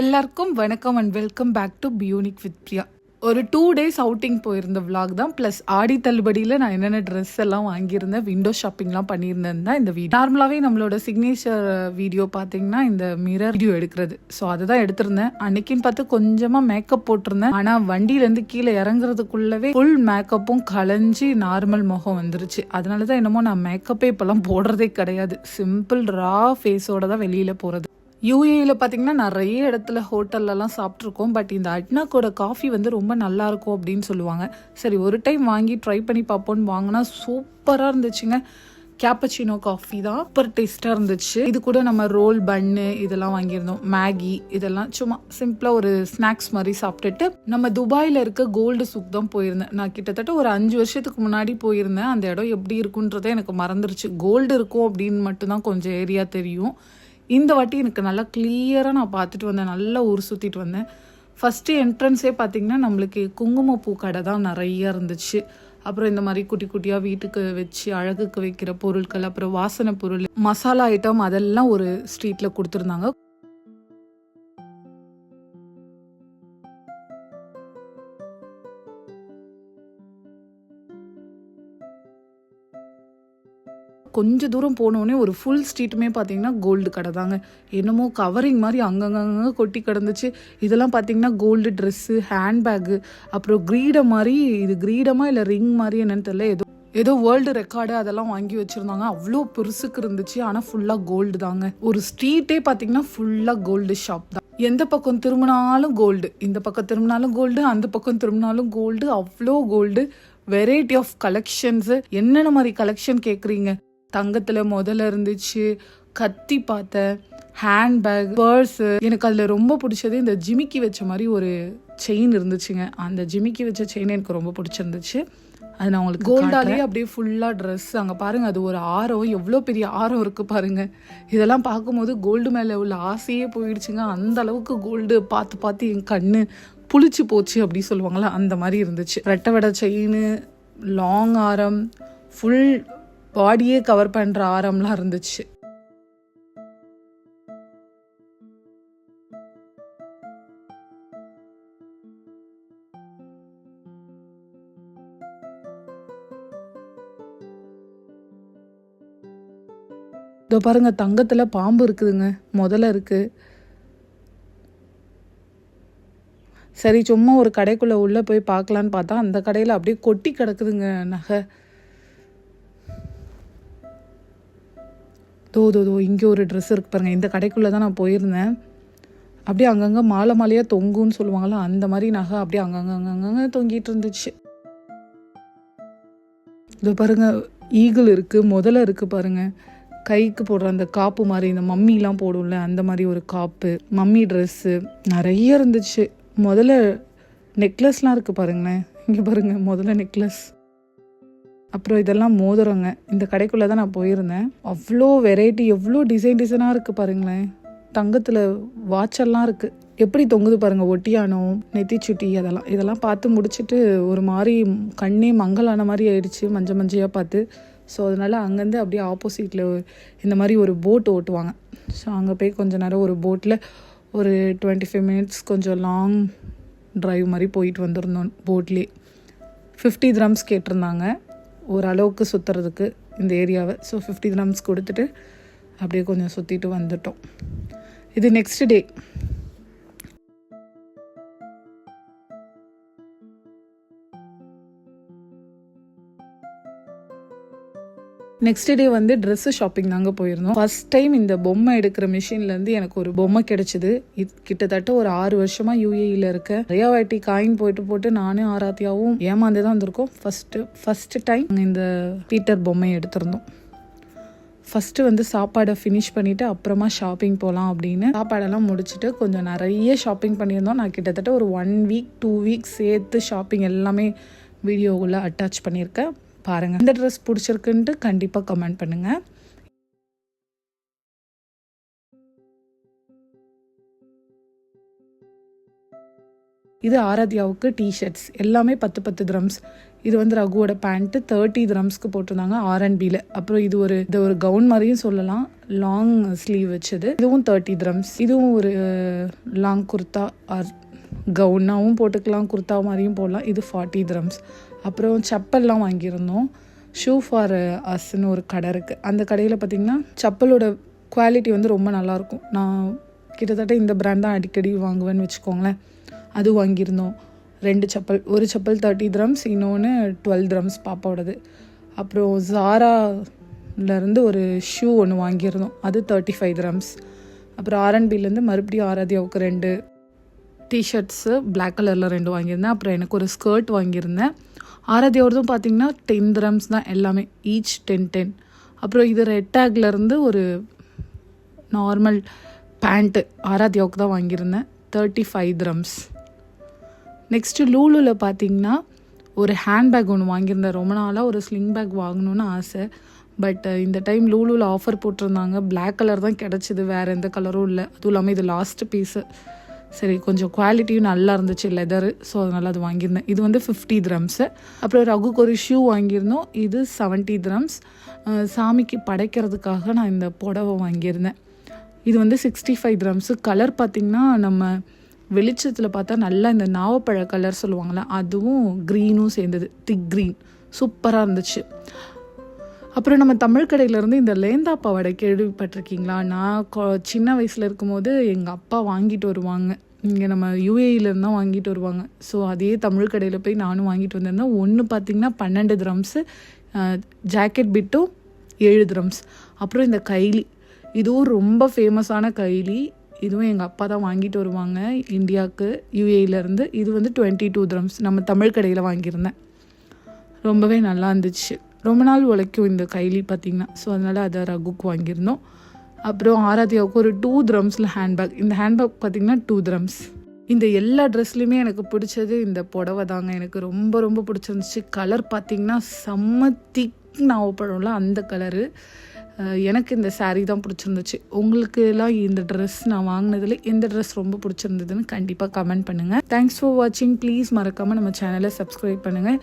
எல்லாருக்கும் வணக்கம் and welcome back to பியூனிக் வித் பிரியா ஒரு டூ டேஸ் அவுட்டிங் போயிருந்த விலாக் தான் ப்ளஸ் ஆடி தள்ளுபடியில் நான் என்னென்ன ட்ரெஸ் எல்லாம் வாங்கியிருந்தேன் விண்டோ ஷாப்பிங்லாம் பண்ணியிருந்தேன் தான் இந்த வீடியோ நார்மலாகவே நம்மளோட சிக்னேச்சர் வீடியோ பார்த்தீங்கன்னா இந்த மிரர் வீடியோ எடுக்கிறது. ஸோ அதுதான் எடுத்திருந்தேன். அன்னைக்குன்னு பார்த்து கொஞ்சமாக மேக்கப் போட்டிருந்தேன். ஆனால் வண்டியிலேருந்து கீழே இறங்குறதுக்குள்ளவே ஃபுல் மேக்கப்பும் கலைஞ்சி நார்மல் முகம் வந்துருச்சு. அதனால தான் என்னமோ நான் மேக்கப்பே இப்போல்லாம் போடுறதே கிடையாது. சிம்பிள் ரா ஃபேஸோட தான் வெளியில் போகிறது யூஏயில் பார்த்தீங்கன்னா நிறைய இடத்துல ஹோட்டல்லலாம் சாப்பிட்ருக்கோம் பட் இந்த அட்னாக்கோட காஃபி வந்து ரொம்ப நல்லாயிருக்கும் அப்படின்னு சொல்லுவாங்க. சரி ஒரு டைம் வாங்கி ட்ரை பண்ணி பார்ப்போம்னு வாங்கினா சூப்பராக இருந்துச்சுங்க. கேப்பச்சினோ காஃபி தான் சூப்பர் டேஸ்ட்டாக இருந்துச்சு. இது கூட நம்ம ரோல் பன்னு இதெல்லாம் வாங்கியிருந்தோம். மேகி இதெல்லாம் சும்மா சிம்பிளாக ஒரு ஸ்நாக்ஸ் மாதிரி சாப்பிட்டுட்டு நம்ம துபாயில் இருக்க கோல்டு சூக் தான் போயிருந்தேன். நான் கிட்டத்தட்ட ஒரு அஞ்சு வருஷத்துக்கு முன்னாடி போயிருந்தேன். அந்த இடம் எப்படி இருக்குன்றதே எனக்கு மறந்துருச்சு. கோல்டு இருக்கும் அப்படின்னு மட்டும்தான் கொஞ்சம் ஏரியா தெரியும். இந்த வாட்டி எனக்கு நல்லா கிளியராக நான் பார்த்துட்டு வந்தேன். நல்லா ஊர் சுற்றிட்டு வந்தேன். ஃபஸ்ட்டு என்ட்ரன்ஸே பார்த்திங்கன்னா நம்மளுக்கு குங்குமப்பூ கடை தான் நிறையா இருந்துச்சு. அப்புறம் இந்த மாதிரி குட்டி குட்டியாக வீட்டுக்கு வச்சு அழகுக்கு வைக்கிற பொருட்கள் அப்புறம் வாசனை பொருள் மசாலா ஐட்டம் அதெல்லாம் ஒரு ஸ்ட்ரீட்டில் கொடுத்துருந்தாங்க. கொஞ்சம் தூரம் போனோடனே ஒரு ஃபுல் ஸ்ட்ரீட்டுமே பார்த்தீங்கன்னா கோல்டு கடை தாங்க. என்னமோ கவரிங் மாதிரி அங்கங்கங்க கொட்டி கிடந்துச்சு. இதெல்லாம் பார்த்தீங்கன்னா கோல்டு ட்ரெஸ்ஸு ஹேண்ட்பேக்கு அப்புறம் கிரீடம் மாதிரி இது கிரீடமா இல்லை ரிங் மாதிரி என்னன்னு தெரியல. ஏதோ ஏதோ வேர்ல்டு ரெக்கார்டு அதெல்லாம் வாங்கி வச்சுருந்தாங்க. அவ்வளோ பெருசுக்கு இருந்துச்சு. ஆனால் ஃபுல்லாக கோல்டு தாங்க. ஒரு ஸ்ட்ரீட்டே பார்த்தீங்கன்னா ஃபுல்லாக கோல்டு ஷாப் தான். எந்த பக்கம் திரும்பினாலும் கோல்டு இந்த பக்கம் திரும்பினாலும் கோல்டு அந்த பக்கம் திரும்பினாலும் கோல்டு அவ்வளோ கோல்டு வெரைட்டி ஆஃப் கலெக்ஷன்ஸு என்னென்ன மாதிரி கலெக்ஷன் கேட்குறீங்க தங்கத்தில் முதல்ல இருந்துச்சு கத்தி பார்த்தேன் ஹேண்ட்பேக் பர்ஸு எனக்கு அதில் ரொம்ப பிடிச்சது இந்த ஜிமிக்கி வச்ச மாதிரி ஒரு செயின் இருந்துச்சுங்க. அந்த ஜிமிக்கி வச்ச செயின் எனக்கு ரொம்ப பிடிச்சிருந்துச்சு. அது நான் உங்களுக்கு கோல்டாலேயே அப்படியே ஃபுல்லாக ட்ரெஸ் அங்கே பாருங்க அது ஒரு ஆரம். எவ்வளோ பெரிய ஆரம் இருக்குது பாருங்க. இதெல்லாம் பார்க்கும்போது கோல்டு மேலே உள்ள ஆசையே போயிடுச்சுங்க. அந்த அளவுக்கு கோல்டு பார்த்து பார்த்து என் கண்ணு புளிச்சு போச்சு அப்படி சொல்லுவாங்களா? அந்த மாதிரி இருந்துச்சு. ரெட்டை வடை செயின் லாங் ஆரம் ஃபுல் பாடியே கவர் பண்ணுற ஆரம்லாம் இருந்துச்சு. இதோ பாருங்க தங்கத்துல பாம்பு இருக்குதுங்க. முதல்ல இருக்கு. சரி சும்மா ஒரு கடைக்குள்ள உள்ள போய் பார்க்கலான்னு பார்த்தா அந்த கடையில அப்படியே கொட்டி கிடக்குதுங்க நகை. தோ தோ தோ இங்கே ஒரு ட்ரெஸ் இருக்கு பாருங்க. இந்த கடைக்குள்ளே தான் நான் போயிருந்தேன். அப்படியே அங்கங்கே மாலை மாலையாக தொங்குன்னு சொல்லுவாங்கள்ல அந்த மாதிரி நகை அப்படியே அங்கங்கே அங்கங்கே தொங்கிட்டு இருந்துச்சு. இதோ பாருங்க ஈகிள் இருக்குது முதல்ல இருக்குது பாருங்கள் கைக்கு போடுற அந்த காப்பு மாதிரி இந்த மம்மிலாம் போடும்ல அந்த மாதிரி ஒரு காப்பு மம்மி ட்ரெஸ்ஸு நிறைய இருந்துச்சு. முதல்ல நெக்லஸ்லாம் இருக்குது பாருங்களேன். இங்கே பாருங்க முதல்ல நெக்லஸ் அப்புறம் இதெல்லாம் மோதிரங்க இந்த கடைக்குள்ளே தான் நான் போயிருந்தேன். அவ்வளோ வெரைட்டி எவ்வளோ டிசைன் டிசைனாக இருக்குது பாருங்களேன். தங்கத்தில் வாட்செல்லாம் இருக்குது எப்படி தொங்குது பாருங்கள் ஒட்டியானம் நெத்திச்சுட்டி அதெல்லாம். இதெல்லாம் பார்த்து முடிச்சுட்டு ஒரு மாதிரி கண்ணே மங்கலான மாதிரி ஆயிடுச்சு மஞ்சள் மஞ்சையாக பார்த்து. ஸோ அதனால் அங்கேருந்து அப்படியே ஆப்போசிட்டில் இந்த மாதிரி ஒரு போட் ஓட்டுவாங்க. ஸோ அங்கே போய் கொஞ்சம் நேரம் ஒரு போட்டில் ஒரு டுவெண்ட்டி ஃபைவ் மினிட்ஸ் கொஞ்சம் லாங் ட்ரைவ் மாதிரி போயிட்டு வந்திருந்தோம் போட்லேயே ஃபிஃப்டி த்ரம்ஸ் கேட்டிருந்தாங்க. ஓரளவுக்கு சுற்றுறதுக்கு இந்த ஏரியாவை. ஸோ ஃபிஃப்டி கிராம்ஸ் கொடுத்துட்டு அப்படியே கொஞ்சம் சுற்றிட்டு வந்துட்டோம். இது நெக்ஸ்ட் டே நெக்ஸ்ட் டே வந்து ட்ரெஸ்ஸு ஷாப்பிங் தாங்க போயிருந்தோம். ஃபஸ்ட் டைம் இந்த பொம்மை எடுக்கிற மிஷின்லேருந்து எனக்கு ஒரு பொம்மை கிடைச்சிது. இது கிட்டத்தட்ட ஒரு ஆறு வருஷமாக யூஏஇயில் இருக்க நிறையா வாட்டி காயின் போயிட்டு போட்டு நானும் ஆராத்தியாவும் ஏமாந்தே தான் வந்திருக்கோம். ஃபஸ்ட்டு ஃபஸ்ட்டு டைம் இந்த பீட்டர் பொம்மையை எடுத்திருந்தோம். ஃபஸ்ட்டு வந்து சாப்பாடை ஃபினிஷ் பண்ணிவிட்டு அப்புறமா ஷாப்பிங் போகலாம் அப்படின்னு சாப்பாடெல்லாம் முடிச்சுட்டு கொஞ்சம் நிறைய ஷாப்பிங் பண்ணியிருந்தோம். நான் கிட்டத்தட்ட ஒரு ஒன் வீக் டூ வீக் சேர்த்து ஷாப்பிங் எல்லாமே வீடியோவில் அட்டாச் பண்ணியிருக்கேன். பாருங்கள் இந்த ட்ரெஸ் பிடிச்சிருக்குன்ட்டு கண்டிப்பாக கமெண்ட் பண்ணுங்கள் இது ஆராத்யாவுக்கு டிஷர்ட்ஸ் எல்லாமே பத்து பத்து கிராம்ஸ் இது வந்து ரகுவோட பேண்ட்டு தேர்ட்டி திரம்ஸ்க்கு போட்டிருந்தாங்க ஆர்என்பியில் பியில் அப்புறம் இது ஒரு இது ஒரு கவுன் மாதிரியும் சொல்லலாம். லாங் ஸ்லீவ் வச்சது. இதுவும் தேர்ட்டி ட்ரம்ஸ் இதுவும் ஒரு லாங் குர்த்தா ஆர் கவுனாகவும் போட்டுக்கலாம் குர்த்தா மாதிரியும் போடலாம். இது ஃபார்ட்டி த்ரம்ஸ் அப்புறம் செப்பல்லாம் வாங்கியிருந்தோம். ஷூ ஃபார் அஸ்ன்னு ஒரு கடை இருக்குது அந்த கடையில் பார்த்திங்கன்னா செப்பலோட குவாலிட்டி வந்து ரொம்ப நல்லாயிருக்கும் நான் கிட்டத்தட்ட இந்த பிராண்ட் தான் அடிக்கடி வாங்குவேன்னு வச்சுக்கோங்களேன். அது வாங்கியிருந்தோம். ரெண்டு செப்பல். ஒரு செப்பல் தேர்ட்டி த்ரம்ஸ் இன்னொன்று டுவெல் த்ரம்ஸ் பாப்பாவோடது. அப்புறம் ஜாராலேருந்து ஒரு ஷூ ஒன்று வாங்கியிருந்தோம். அது தேர்ட்டி ஃபைவ் த்ரம்ஸ் அப்புறம் ஆர்என்பிலேருந்து மறுபடியும் ஆராதியாவுக்கு ரெண்டு டிஷர்ட்ஸு பிளாக் கலரில் ரெண்டு வாங்கியிருந்தேன். அப்புறம் எனக்கு ஒரு ஸ்கர்ட் வாங்கியிருந்தேன். ஆராதியோடதும் பார்த்தீங்கன்னா டென் த்ரம்ஸ் தான் எல்லாமே ஈச் டென் டென் அப்புறம் இது ரெட் டேக்லேருந்து ஒரு நார்மல் பேண்ட்டு ஆராத்யாவுக்கு தான் வாங்கியிருந்தேன் தேர்ட்டி ஃபைவ் த்ரம்ஸ் நெக்ஸ்ட்டு லூலுவில் பார்த்தீங்கன்னா ஒரு ஹேண்ட்பேக் ஒன்று வாங்கியிருந்தேன். ரொம்ப நாளாக ஒரு ஸ்லிங் பேக் வாங்கணும்னு ஆசை. பட் இந்த டைம் லூலுவில் ஆஃபர் போட்டிருந்தாங்க. பிளாக் கலர் தான் கிடச்சிது. வேறு எந்த கலரும் இல்லை. அதுவும் இல்லாமல் இது லாஸ்ட் பீஸு சரி கொஞ்சம் குவாலிட்டியும் நல்லா இருந்துச்சு லெதரு ஸோ அதனால் அது வாங்கியிருந்தேன். இது வந்து ஃபிஃப்டி த்ரம்ஸு அப்புறம் ரகுக்கு ஒரு ஷூ வாங்கியிருந்தோம். இது செவன்ட்டி த்ரம்ஸ் சாமிக்கு படைக்கிறதுக்காக நான் இந்த புடவை வாங்கியிருந்தேன். இது வந்து சிக்ஸ்டி ஃபைவ் த்ரம்ஸு கலர் பார்த்திங்கன்னா நம்ம வெளிச்சத்தில் பார்த்தா நல்லா இந்த நாவப்பழ கலர் சொல்லுவாங்கள்ல அதுவும் க்ரீனும் சேர்ந்தது. திக் க்ரீன் சூப்பராக இருந்துச்சு. அப்புறம் நம்ம தமிழ் கடையிலேருந்து இந்த லேந்தா பாவாடை கேள்விப்பட்டிருக்கீங்களா? நான் கொ- சின்ன வயசில் இருக்கும்போது எங்கள் அப்பா வாங்கிட்டு வருவாங்க. இங்கே நம்ம யூஏஇலேருந்து தான் வாங்கிட்டு வருவாங்க. ஸோ அதே தமிழ் கடையில் போய் நானும் வாங்கிட்டு வந்திருந்தேன். ஒன்று பார்த்தீங்கன்னா பன்னெண்டு த்ரம்ஸு ஜாக்கெட் பிட்டும் ஏழு த்ரம்ஸ் அப்புறம் இந்த கைலி. இதுவும் ரொம்ப ஃபேமஸான கைலி. இதுவும் எங்கள் அப்பா தான் வாங்கிட்டு வருவாங்க இந்தியாவுக்கு யூஏஇலேருந்து இது வந்து டுவெண்ட்டி டூ த்ரம்ஸ் நம்ம தமிழ் கடையில் வாங்கியிருந்தேன். ரொம்பவே நல்லா இருந்துச்சு. ரொம்ப நாள் உழைக்கும் இந்த கைலி பார்த்தீங்கன்னா. ஸோ அதனால் அதை ரகுக்கு வாங்கியிருந்தோம். அப்புறம் ஆராத்யாவுக்கு ஒரு டூ த்ரம்ஸில் ஹேண்ட்பேக் இந்த ஹேண்ட்பேக் பார்த்திங்கன்னா டூ த்ரம்ஸ் இந்த எல்லா ட்ரெஸ்லையுமே எனக்கு பிடிச்சது இந்த புடவை தாங்க. எனக்கு ரொம்ப ரொம்ப பிடிச்சிருந்துச்சு. கலர் பார்த்திங்கன்னா செம்ம திக் நாவப்பழம்ல அந்த கலரு எனக்கு இந்த சாரீ தான் பிடிச்சிருந்துச்சு. உங்களுக்கு எல்லாம் இந்த ட்ரெஸ் நான் வாங்கினதுல எந்த ட்ரெஸ் ரொம்ப பிடிச்சிருந்ததுன்னு கண்டிப்பாக கமெண்ட் பண்ணுங்கள் தேங்க்ஸ் ஃபார் வாட்சிங் ப்ளீஸ் மறக்காமல் நம்ம சேனலை சப்ஸ்கிரைப் பண்ணுங்கள்